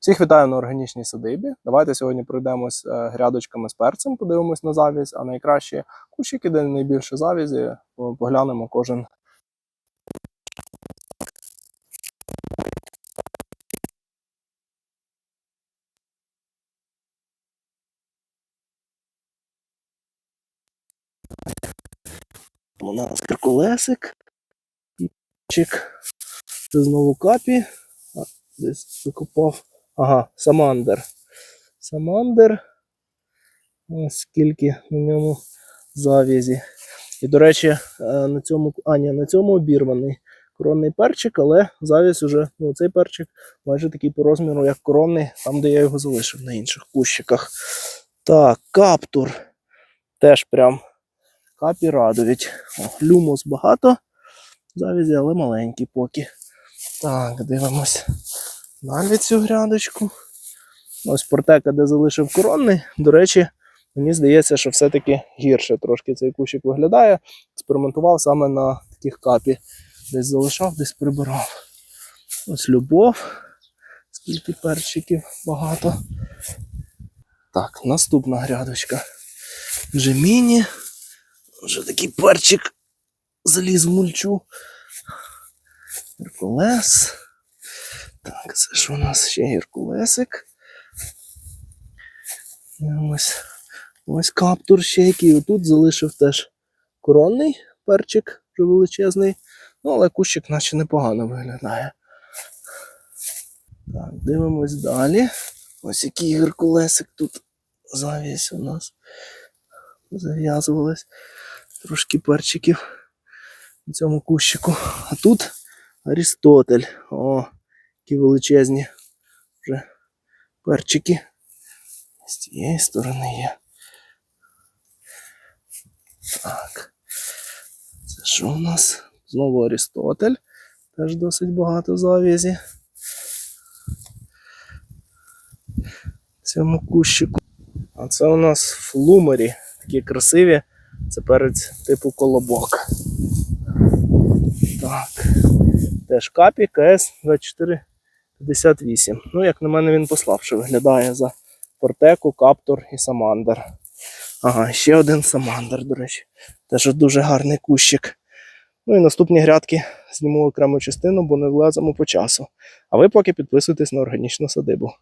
Всіх вітаю на органічній садибі. Давайте сьогодні пройдемось е, грядочками з перцем, подивимось на завязь, а найкраще кущики, де найбільше завязі, е, поглянемо кожен. У нас Геркулесик, Піпчик, це знову капі, десь закопав. Ага, Самандер. Самандер. Ось скільки на ньому завязі. І, до речі, е, на цьому, а, ні, на цьому обірваний коронний перчик, але завязь уже, ну, цей перчик майже такий по розміру, як коронний, там, де я його залишив на інших кущиках. Так, каптур. Теж прям капі радують. О, люмус багато завязі, але маленький поки. Так, дивимось. Далі цю грядочку. Ось портека, де залишив коронний. До речі, мені здається, що все-таки гірше трошки цей кущик виглядає. Експериментував саме на таких капі. Десь залишав, десь прибирав. Ось любов. Скільки перчиків багато. Так, наступна грядочка. Вже міні. Вже такий перчик заліз в мульчу. Геркулес. Так, це ж у нас ще геркулесик. Ось, ось каптур ще який. Отут залишив теж коронний перчик, вже величезний. Ну, але кущик наче непогано виглядає. Так, дивимось далі. Ось який геркулесик тут завість у нас. Зав'язувалось. Трошки перчиків на цьому кущику. А тут Арістотель. О, Такі величезні вже перчики. З цієї сторони є. Так. Це що у нас? Знову Аристотель. Теж досить багато зав'язі. Цьому кущику. А це у нас флумері. Такі красиві. Це перець типу колобок. Так. Теж капі КС-24. 58. Ну, як на мене, він послабше виглядає за Портеку, Каптор і Самандер. Ага, ще один Самандер, до речі. Теж дуже гарний кущик. Ну і наступні грядки зніму окрему частину, бо не влазимо по часу. А ви поки підписуйтесь на органічну садибу.